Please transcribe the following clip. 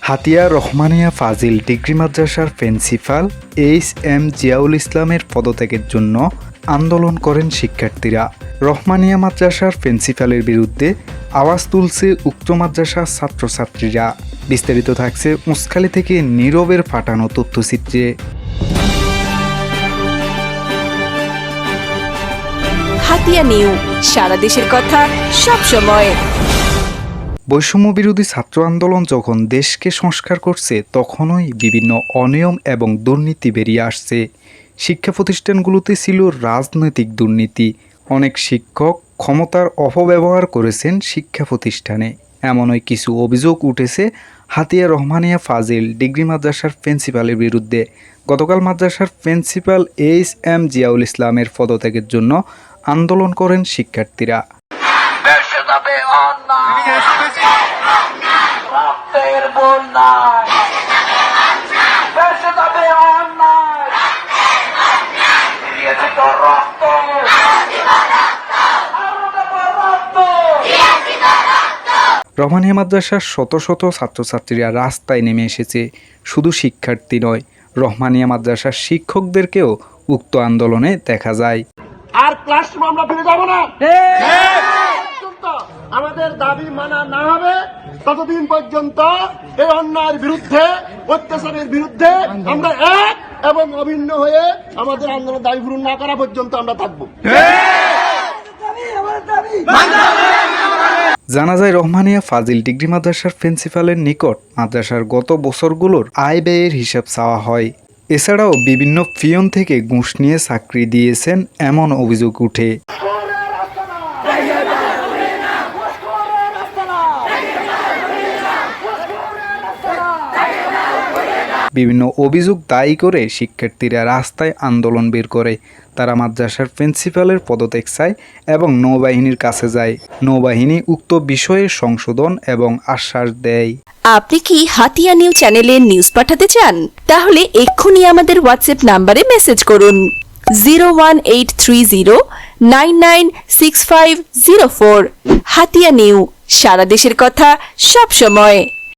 Hatiya Rahmania Fazil degree মাদ্রাসার principal H M Ziaul ইসলামের পদত্যাগের জন্য আন্দোলন করেন শিক্ষার্থীরা। রহমানিয়া মাদ্রাসার প্রিন্সিপালের বিরুদ্ধে আওয়াজ তুলছে উক্ত মাদ্রাসার ছাত্রছাত্রীরা। বিস্তারিত থাকছে মুসখালি থেকে নীরবের ফাটানো তথ্যচিত্রে। হাতিয়া নিউ সারা দেশের কথা সব সময়। বৈষম্য বিরোধী ছাত্র আন্দোলন যখন দেশকে সংস্কার করছে, তখনই বিভিন্ন অনিয়ম এবং দুর্নীতি বেরিয়ে আসছে। শিক্ষা প্রতিষ্ঠানগুলোতে ছিল রাজনৈতিক দুর্নীতি। অনেক শিক্ষক ক্ষমতার অপব্যবহার করেছেন শিক্ষা প্রতিষ্ঠানে। এমনই কিছু অভিযোগ উঠেছে হাতিয়া রহমানিয়া ফাজিল ডিগ্রি মাদ্রাসার প্রিন্সিপালের বিরুদ্ধে। গতকাল মাদ্রাসার প্রিন্সিপাল এইচ এম জিয়াউল ইসলামের পদত্যাগের জন্য আন্দোলন করেন শিক্ষার্থীরা। রহমানিয়া মাদ্রাসার শত শত ছাত্রছাত্রীরা রাস্তায় নেমে এসেছে। শুধু শিক্ষার্থী নয়, রহমানিয়া মাদ্রাসার শিক্ষকদেরকেও উক্ত আন্দোলনে দেখা যায়। আর ক্লাসরুম আমরা ফিরে যাব না। আমাদের দাবি মানা না হবে। ততদিন পর্যন্ত এই অন্যায়ের বিরুদ্ধে অত্যাচারের বিরুদ্ধে আমরা এক এবং অভিন্ন হয়ে আমাদের আন্দোলন দাবি পূরণ না করা পর্যন্ত আমরা থাকব। জানা যায় রহমানিয়া ফাজিল ডিগ্রি মাদ্রাসার প্রিন্সিপালের নিকট মাদ্রাসার গত বছরগুলোর আয় ব্যয়ের হিসাব চাওয়া হয়। এছাড়াও বিভিন্ন ফিয়ন থেকে ঘুষ নিয়ে চাকরি দিয়েছেন এমন অভিযোগ উঠে। বিভিন্ন অভিযোগ দায়ী করে শিক্ষার্থীরা রাস্তায় আন্দোলন বের করে। তারা মাদ্রাসার প্রিন্সিপালের পদত্যাগ চায় এবং নৌবাহিনীর কাছে যায়। নৌবাহিনী উক্ত বিষয়ে সংশোধন এবং আশ্বাস দেয়। আপনি কি হাতিয়া নিউ চ্যানেলে নিউজ পাঠাতে চান? তাহলে এক্ষুনি আমাদের হোয়াটসঅ্যাপ নাম্বারে মেসেজ করুন। Zero one eight three zero nine nine six five zero four. Hatiya new, সারা দেশের কথা সব সময়।